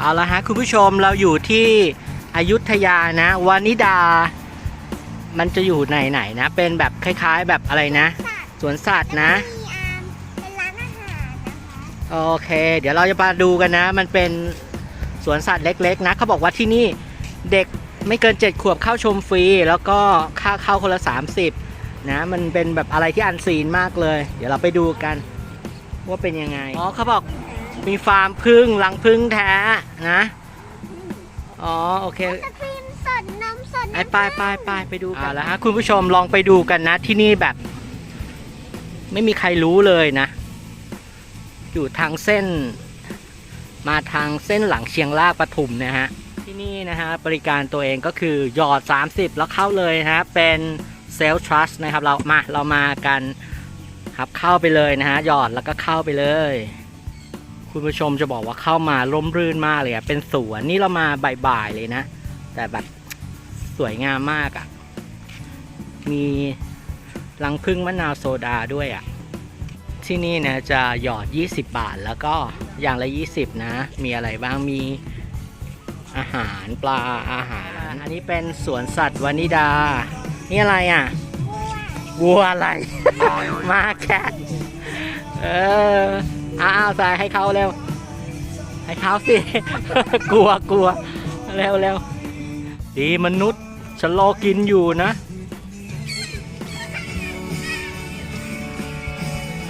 เอาละฮะคุณผู้ชมเราอยู่ที่อยุธยานะวานิดา มันจะอยู่ไหนไหนๆนะ เป็นแบบคล้ายๆ แบบอะไรนะ สวนสัตว์นะมีอาร์มเป็นร้านอาหารนะคะโอเค เดี๋ยวเราจะมาดูกันนะ มันเป็นสวนสัตว์เล็ก ๆ นะเขาบอกว่าที่นี่เด็กไม่เกิน 7 ขวบเข้าชมฟรี แล้วก็ค่าเข้าคนละ 30 นะ มันเป็นแบบอะไรที่อันซีนมากเลย เดี๋ยวเราไปดูกันว่าเป็นยังไง อ๋อเขาบอก มีฟาร์มพึ่งรังพึ่งแท้นะ อ๋อโอเคสครีมสดนมสดไอ้ไปไปไปไปดูกันแล้วฮะคุณผู้ชมลองไปดูกันนะ ที่นี่แบบ ไม่มีใครรู้เลยนะ อยู่ทางเส้น มาทางเส้นหลังเชียงรากปทุมนะฮะ ที่นี่นะฮะ บริการตัวเองก็คือหยอด 30 แล้วเข้าเลยนะฮะ เป็นเซล l ์ทรัสนะครับ เรามาเรามากันครับเข้าไปเลยนะฮะ หยอดแล้วก็เข้าไปเลย คุณผู้ชมจะบอกว่าเข้ามาร่มรื่นมากเลยอะเป็นสวนนี่เรามาบ่ายๆเลยนะ แต่แบบสวยงามมากอะ่ะมีรังพึ่งมะนาวโซดาด้วยอะ่ะที่นี่นะจะหยอด 20 บาทแล้วก็อย่างละ 20 นะ มีอะไรบ้างมีอาหารปลาอาหาร อันนี้เป็นสวนสัตว์วานิดา นี่อะไรอะวัวอะไร มาแคทเออ อ้าวใส่ให้เขาเร็ว ให้เขาสิ กลัวกลัวเร็วเร็วดีมนุษย์ฉันรอกินอยู่นะ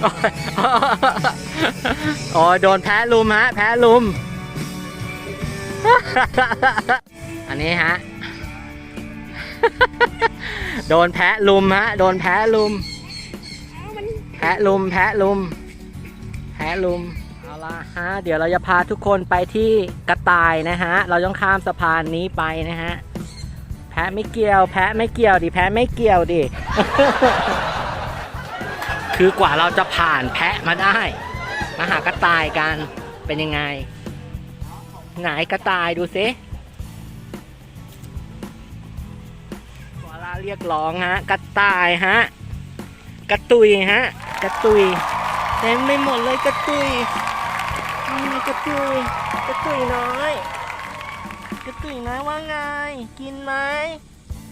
โอ้ยโอ้ยโดนแพ้ลุมฮะ แพ้ลุม อันนี้ฮะ โดนแพ้ลุมฮะ โดนแพ้ลุม แพ้ลุมแพ้ลุม แพลุมเอาละฮะเดี๋ยวเราจะพาทุกคนไปที่กระต่ายนะฮะ เราต้องข้ามสะพานนี้ไปนะฮะ แพะไม่เกี่ยว แพะไม่เกี่ยวดิ แพะไม่เกี่ยวดิ คือกว่าเราจะผ่านแพะมาได้ มาหากระต่ายกัน เป็นยังไง ไหนกระต่ายดูสิขอลาเรียกร้องฮะ กระต่ายฮะ กระตุยฮะ กระตุย เต็มไม่หมดเลยกระตุยอืมกระตุยกระตุยน้อยกระตุยน้อยว่าไง กินไหม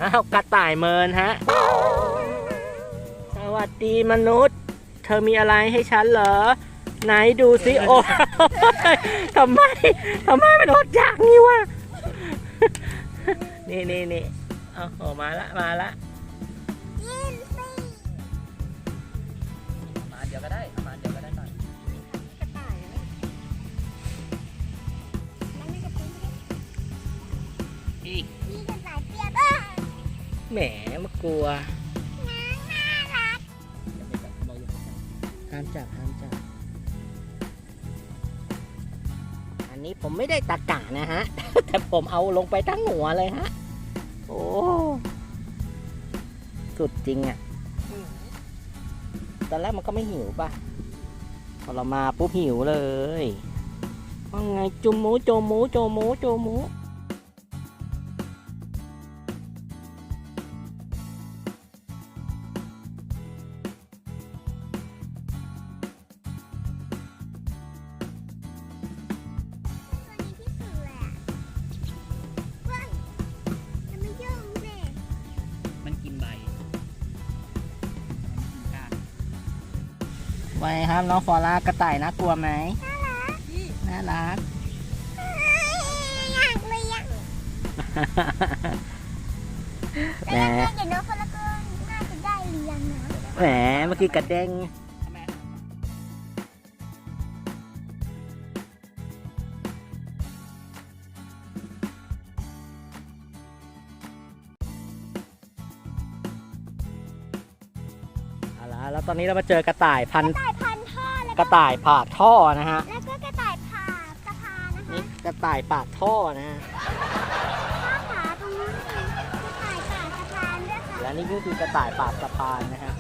อ้าวกระต่ายเมินฮะ สวัสดีมนุษย์ เธอมีอะไรให้ฉันเหรอ ไหนดูสิโอ้ยทำไมทำไมมันอดอยากนี่วะนี่นี่นี่เอาโอ้มาละมาละกินสิมาเดี๋ยวก็ได้ อีกนี่กระต่ายเปียกเอ้ยแหมมากลัวน่ารักห้ามจับห้ามจับอันนี้ผมไม่ได้ตะกะนะฮะ แต่ผมเอาลงไปทั้งหัวเลยฮะ โอ้สุดจริงอะ่ะตอนแรกมันก็ไม่หิวป่ะ พอเรามาปุ๊บหิวเลยว่าไงจุมหมูโจมหมูโจมหมูโจมู ไว้ครับน้องฟอร่ากระต่ายน่ากลัวไหมน่ารักอยากเลี้ยงแหมแต่เดี๋ยวน้องคนละคนน่าจะได้เลี้ยงนะแหมเมื่อกี้กระเด้ง แล้วตอนนี้เรามาเจอกระต่ายพันกระต่ายพันท่อแล้วกก็ระต่ายปากท่อนะฮะ แล้วก็กระต่ายผ่าสะพานนะคะนี่กระต่ายปากท่อนะฮะ ข้าขาตรงนู้นคือกระต่ายผ่าสะพานด้วยค่ะ และนี่ก็คือกระต่ายปากสะพานนะฮะ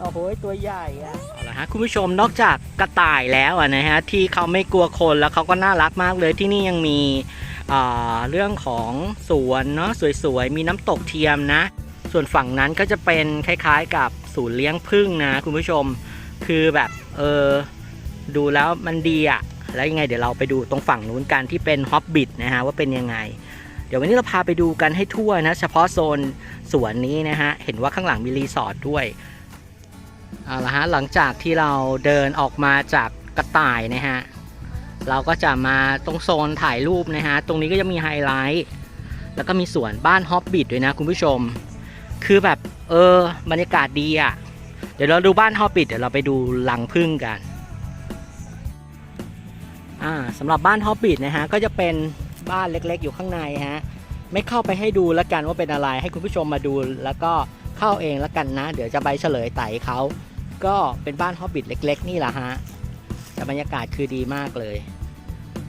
โอ้โหตัวใหญ่อะเอาละฮะคุณผู้ชมนอกจากกระต่ายแล้วอะนะฮะที่เขาไม่กลัวคนแล้วเขาก็น่ารักมากเลยที่นี่ยังมีอ่าเรื่องของสวนเนาะสวยๆ มีน้ำตกเทียมนะ ส่วนฝั่งนั้นก็จะเป็นคล้ายๆกับ ศูนย์เลี้ยงผึ้งนะคุณผู้ชม คือแบบเออดูแล้วมันดีอะแล้วยังไงเดี๋ยวเราไปดูตรงฝั่งนู้นกันที่เป็นฮอบบิทนะฮะว่าเป็นยังไง เดี๋ยววันนี้เราพาไปดูกันให้ทั่วนะเฉพาะโซนสวนนี้นะฮะเห็นว่าข้างหลังมีรีสอร์ทด้วยเอาละฮะหลังจากที่เราเดินออกมาจากกระต่ายนะฮะเราก็จะมาตรงโซนถ่ายรูปนะฮะตรงนี้ก็จะมีไฮไลท์แล้วก็มีสวนบ้านฮอบบิทด้วยนะคุณผู้ชม คือแบบ เออ บรรยากาศดีอะ่ะ เดี๋ยวเราดูบ้านฮอบบิทเดี๋ยวเราไปดูรังผึ้งกัน อ่าสำหรับบ้านฮอบบิทนะฮะ ก็จะเป็นบ้านเล็กๆ อยู่ข้างในฮะ ไม่เข้าไปให้ดูแล้วกันว่าเป็นอะไร ให้คุณผู้ชมมาดูแล้วก็เข้าเองแล้วกันนะ เดี๋ยวจะใบเฉลยไต่เขาก็เป็นบ้านฮอบบิทเล็ก ๆ นี่แหละฮะแต่บรรยากาศคือดีมากเลย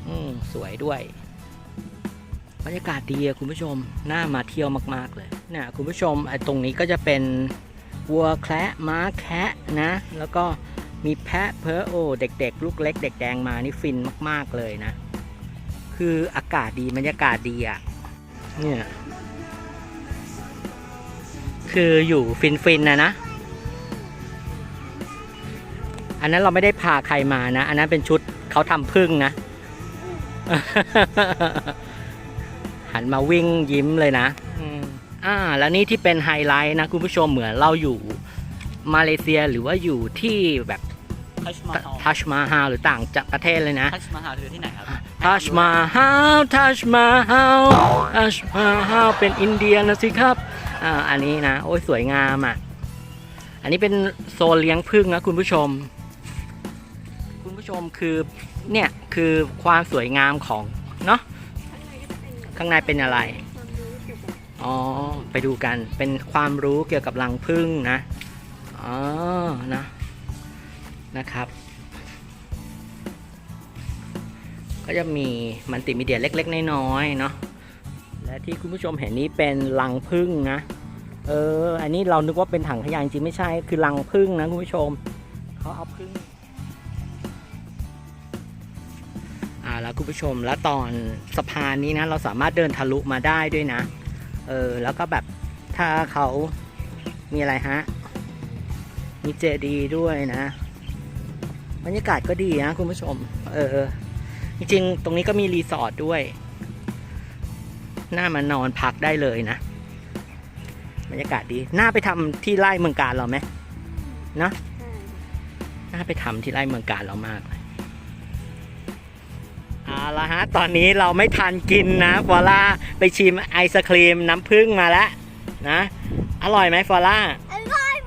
อืมสวยด้วย บรรยากาศดีอะคุณผู้ชม น่ามาเที่ยวมาก ๆ เลย เนี่ยคุณผู้ชมไอ้ตรงนี้ก็จะเป็นวัวแคระม้าแคะนะ แล้วก็มีแพะเพอโอเด็ก ๆ ลูกเล็ก เด็กแดงมานี่ฟินมาก ๆ เลยนะ คืออากาศดีบรรยากาศดีอะเนี่ยคืออยู่ฟินๆนะนะ อันนั้นเราไม่ได้พาใครมานะ อันนั้นเป็นชุดเขาทำพึ่งนะ หันมาวิ่งยิ้มเลยนะ อืมอ่าแล้วนี่ที่เป็นไฮไลท์นะคุณผู้ชมเหมือนเราอยู่มาเลเซียหรือว่าอยู่ที่แบบทัชมาฮาลทัชมาฮาลหรือต่างจากประเทศเลยนะทัชมาฮาลคือที่ไหนครับทัชมาฮาลทัชมาฮาลทัชมาฮาลเป็นอินเดียนะสิครับอ่าอันนี้นะโอ้ยสวยงามอะอันนี้เป็นโซนเลี้ยงผึ้งนะคุณผู้ชม คุณผู้ชมคือเนี่ยคือความสวยงามของเนาะข้างในเป็นอะไร อ๋อ ไปดูกัน เป็นความรู้เกี่ยวกับรังผึ้งนะ อ๋อ นะ นะครับ ก็จะมีมันติมีเดียเล็ก ๆ น้อยๆเนาะ และที่คุณผู้ชมเห็นนี้เป็นรังผึ้งนะ เออ อันนี้เรานึกว่าเป็นถังขยะจริงไม่ใช่ คือรังผึ้งนะคุณผู้ชม เขาเอาผึ้งอ่าแล้วคุณผู้ชมแล้วตอนสะพานนี้นะเราสามารถเดินทะลุมาได้ด้วยนะ เออ แล้วก็แบบถ้าเขามีอะไรฮะ มีเจดีย์ด้วยนะ บรรยากาศก็ดีนะคุณผู้ชม เออ จริงๆ ตรงนี้ก็มีรีสอร์ทด้วย น่ามานอนพักได้เลยนะ บรรยากาศดี น่าไปทำที่ไร่เมืองการเราไหมเนอะน่าไปทำที่ไร่เมืองการเรามาก เลยเอาละฮะ ตอนนี้เราไม่ทันกินนะฟอล่าไปชิมไอศครีมน้ำผึ้งมาแล้วนะ อร่อยไหมฟอล่าอร่อยมาก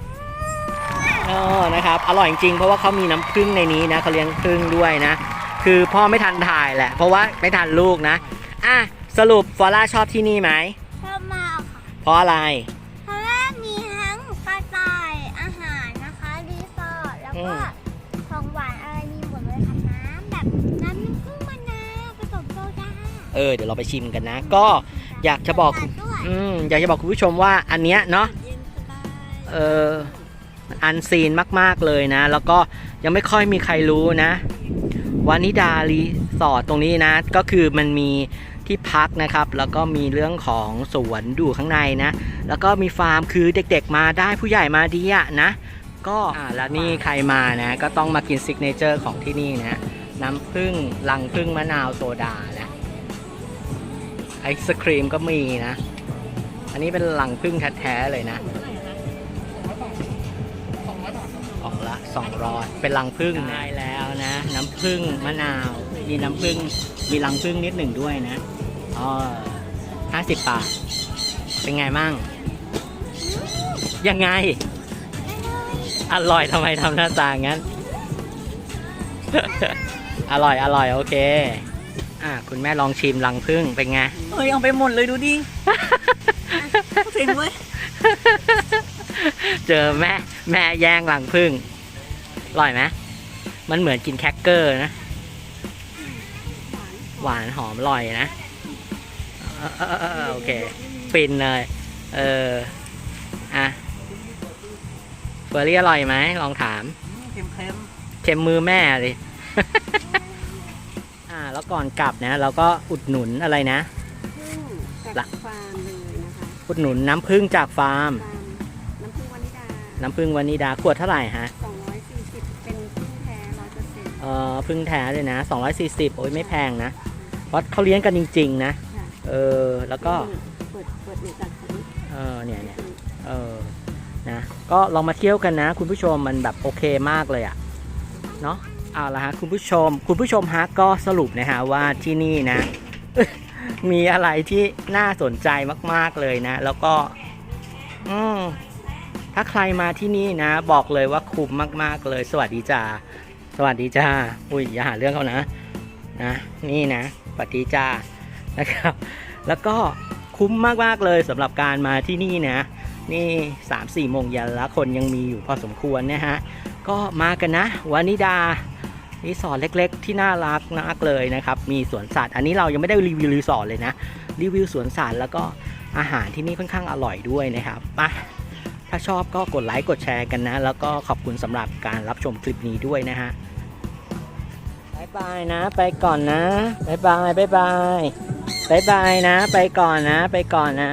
เออนะครับอร่อยจริงๆเพราะว่าเขามีน้ำผึ้งในนี้นะเขาเลี้ยงผึ้งด้วยนะ คือพ่อไม่ทันถ่ายแหละ เพราะว่าไม่ทันลูกนะอะสรุปฟอล่าชอบที่นี่ไหมชอบมากค่ะเพราะอะไร เพราะว่ามีทั้งกระต่ายอาหารนะคะรีสอร์ทแล้วก็ของหวานอะไรมีหมดเลยค่ะน้ำแบบน้ำน้ำผึ้ง เออเดี๋ยวเราไปชิมกันนะ ก็อยากจะบอกด้วยอืมอยากจะบอกคุณผู้ชมว่าอันเนี้ยเนาะเย็นสบายเอออันซีนมากๆเลยนะ แล้วก็ยังไม่ค่อยมีใครรู้นะวานิดารีสอร์ทตรงนี้นะ ก็คือมันมีที่พักนะครับ แล้วก็มีเรื่องของสวนดูข้างในนะ แล้วก็มีฟาร์มคือเด็กๆมาได้ผู้ใหญ่มาดีอะนะ ก็อ่าแล้วนี่ใครมานะ ก็ต้องมากินซิกเนเจอร์ของที่นี่นะ น้ำผึ้งลังผึ้งมะนาวโซดานะ ไอศครีมก็มีนะ อันนี้เป็นลังผึ้งแท้ๆเลยนะกล่องละ200เป็นรังผึ้งได้แล้วนะ น้ำผึ้งมะนาว มีน้ำผึ้งมีรังผึ้งนิดหนึ่งด้วยนะอ๋อห้าสิบบาท เป็นไงมั่ง ยังไง อร่อยทำไมทำหน้าตางั้น อร่อย อร่อย โอเค อะคุณแม่ลองชิมรังผึ้งเป็นไงเฮ้ยเอาไปหมดเลยดูดิเซ็งเว้ยเจอแม่แม่แย่งรังผึ้งอร่อยไหมมันเหมือนกินแครกเกอร์นะ หวานหอมอร่อยนะเออเออเออเออโอเคฟินเลย เออ อะเฟอร์รี่อร่อยไหมลองถาม เค็มเค็มเค็มมือแม่เลยอ่า แล้วก่อนกลับนะ เราก็อุดหนุนอะไรนะ พึ่งจากฟาร์มเลยนะคะอุดหนุนน้ำผึ้งจากฟาร์ม ฟาร์มน้ำพึ่งวานิดาน้ำผึ้งวานิดาขวดเท่าไหร่ฮะ240 เป็นพึ่งแท้100%เอออพึ่งแท้เลยนะ 240 โอ้ยไม่แพงนะ เพราะเขาเลี้ยงกันจริง ๆ นะ ค่ะเออ แล้วก็ เปิดเปิดเนี่ยจากตรงนี้เออเนี่ยเนี่ยเออนะ ก็ลองมาเที่ยวกันนะ คุณผู้ชมมันแบบโอเคมากเลยอะเนาะ เอาละฮะคุณผู้ชม คุณผู้ชมฮะก็สรุปนะฮะว่าที่นี่นะ มีอะไรที่น่าสนใจมาก ๆเลยนะ แล้วก็ อืมถ้าใครมาที่นี่นะ บอกเลยว่าคุ้มมาก ๆเลย สวัสดีจ้าสวัสดีจ้าอุ้ยอย่าหาเรื่องเขานะนะนี่นะสวัสดีจ้านะครับ แล้วก็คุ้มมากๆเลยสำหรับการมาที่นี่นะ นี่สามสี่โมงเย็นแล้วคนยังมีอยู่พอสมควรนะฮะก็มากันนะวานิดา รีสอร์ทเล็ก ๆ ที่น่ารักมากเลยนะครับ มีสวนสัตว์ อันนี้เรายังไม่ได้รีวิวรีสอร์ทเลยนะ รีวิวสวนสัตว์แล้วก็อาหารที่นี่ค่อนข้างอร่อยด้วยนะครับมาถ้าชอบก็กดไลค์กดแชร์กันนะ แล้วก็ขอบคุณสำหรับการรับชมคลิปนี้ด้วยนะฮะบายบายนะ ไปก่อนนะบายบายบายบายบายบายนะ ไปก่อนนะ ไปก่อนนะ